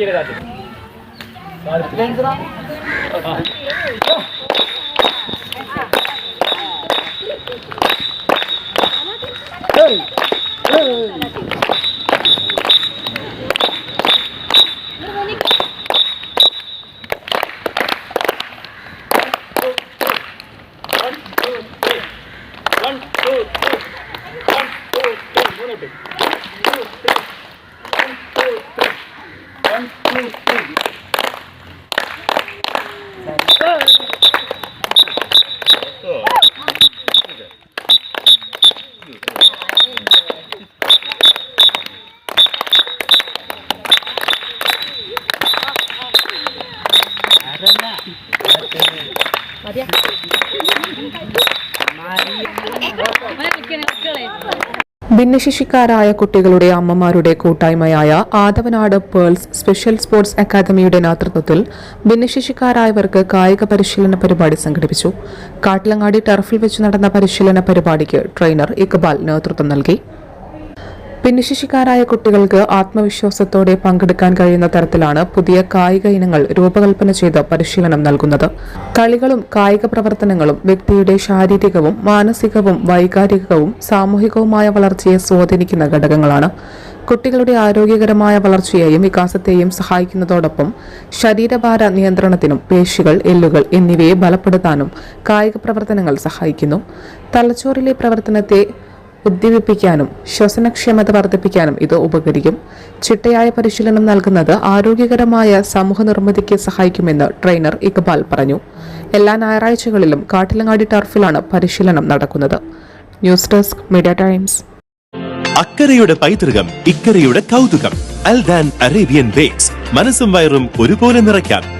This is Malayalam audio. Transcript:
आइएगा जाते One, two, three. One, two, three. One, two, three. One two three ഭിന്നശേഷിക്കാരായ കുട്ടികളുടെ അമ്മമാരുടെ കൂട്ടായ്മയായ ആദവനാട് പേൾസ് സ്പെഷ്യൽ സ്പോർട്സ് അക്കാദമിയുടെ നേതൃത്വത്തിൽ ഭിന്നശേഷിക്കാരായവർക്ക് കായിക പരിശീലന പരിപാടി സംഘടിപ്പിച്ചു. കാട്ടിലങ്ങാടി ടർഫിൽ വെച്ച് നടന്ന പരിശീലന പരിപാടിക്ക് ട്രെയിനർ ഇക്ബാൽ നേതൃത്വം നൽകി. ഭിന്നശേഷിക്കാരായ കുട്ടികൾക്ക് ആത്മവിശ്വാസത്തോടെ പങ്കെടുക്കാൻ കഴിയുന്ന തരത്തിലാണ് പുതിയ കായിക ഇനങ്ങൾ രൂപകൽപ്പന ചെയ്ത് പരിശീലനം നൽകുന്നത്. കളികളും കായിക പ്രവർത്തനങ്ങളും വ്യക്തിയുടെ ശാരീരികവും മാനസികവും വൈകാരികവും സാമൂഹികവുമായ വളർച്ചയെ സ്വാധീനിക്കുന്ന ഘടകങ്ങളാണ്. കുട്ടികളുടെ ആരോഗ്യകരമായ വളർച്ചയെയും വികാസത്തെയും സഹായിക്കുന്നതോടൊപ്പം ശരീരഭാര നിയന്ത്രണത്തിനും പേശികൾ എല്ലുകൾ എന്നിവയെ ബലപ്പെടുത്താനും കായിക പ്രവർത്തനങ്ങൾ സഹായിക്കുന്നു. തലച്ചോറിലെ പ്രവർത്തനത്തെ ഉദ്ദീപിപ്പിക്കാനും ശ്വസനക്ഷമത വർദ്ധിപ്പിക്കാനും ഇത് ഉപകരിക്കും. ചിട്ടയായ പരിശീലനം നൽകുന്നത് ആരോഗ്യകരമായ സമൂഹ നിർമ്മിതിക്ക് സഹായിക്കുമെന്ന് ട്രെയിനർ ഇക്ബാൽ പറഞ്ഞു. എല്ലാ ഞായറാഴ്ചകളിലും കാട്ടിലങ്ങാടി ടർഫിലാണ് പരിശീലനം നടക്കുന്നത്. News desk media times. അക്കരയുടെ പൈതൃകം ഇക്കരയുടെ കൗതുകം. Aldan Arabian bakes. മനസ്സും വയറും ഒരുപോലെ നിറയ്ക്കാം.